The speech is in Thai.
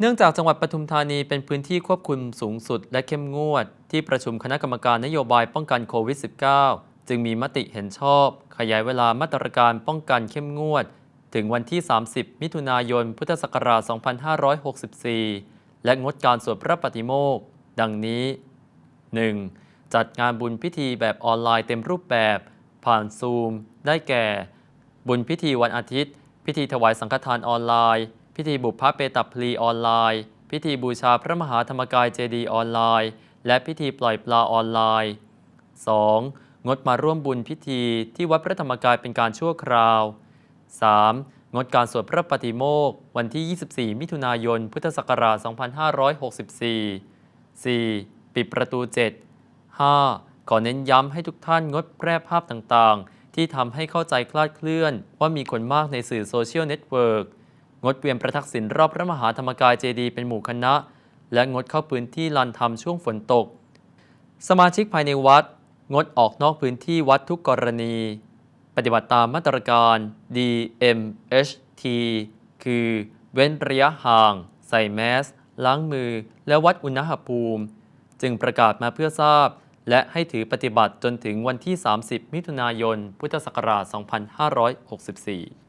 เนื่องจากจังหวัดปทุมธานีเป็นพื้นที่ควบคุมสูงสุดและเข้มงวด ที่ประชุมคณะกรรมการนโยบายป้องกันโควิด -19 จึงมีมติเห็นชอบ ขยายเวลามาตรการป้องกันเข้มงวด ถึงวันที่ 30 มิถุนายน พุทธศักราช 2564 และงดการสวดพระปฏิโมกข์ดังนี้ 1. จัดงานบุญพิธีแบบออนไลน์เต็มรูปแบบ ผ่านซูม ได้แก่ บุญพิธีวันอาทิตย์ พิธีถวายสังฆทานออนไลน์ พิธีบุพพเปตัพลีออนไลน์ พิธีบูชาพระมหาธรรมกายเจดีออนไลน์ และพิธีปล่อยปลาออนไลน์ 2. งดมาร่วมบุญพิธีที่วัดพระธรรมกายเป็นการชั่วคราว 3. งดการสวดพระปฏิโมกข์วันที่ 24 มิถุนายน พุทธศักราช 2564 4. ปิดประตู 7 5. ขอเน้นย้ำให้ทุกท่านงดแพร่ภาพต่างๆ ที่ทำให้เข้าใจคลาดเคลื่อนว่ามีคนมากในสื่อโซเชียลเน็ตเวิร์ก งดเวียนประทักษิณรอบพระมหาธรรมกายเจดีเป็นหมู่คณะ และงดเข้าพื้นที่ลานธรรมช่วงฝนตก สมาชิกภายในวัด งดออกนอกพื้นที่วัดทุกกรณี ปฏิบัติตามมาตรการ DMHT คือ เว้นระยะห่าง ใส่แมส ล้างมือ และวัดอุณหภูมิ จึงประกาศมาเพื่อทราบ และให้ถือปฏิบัติจนถึงวันที่ 30 มิถุนายน พุทธศักราช 2564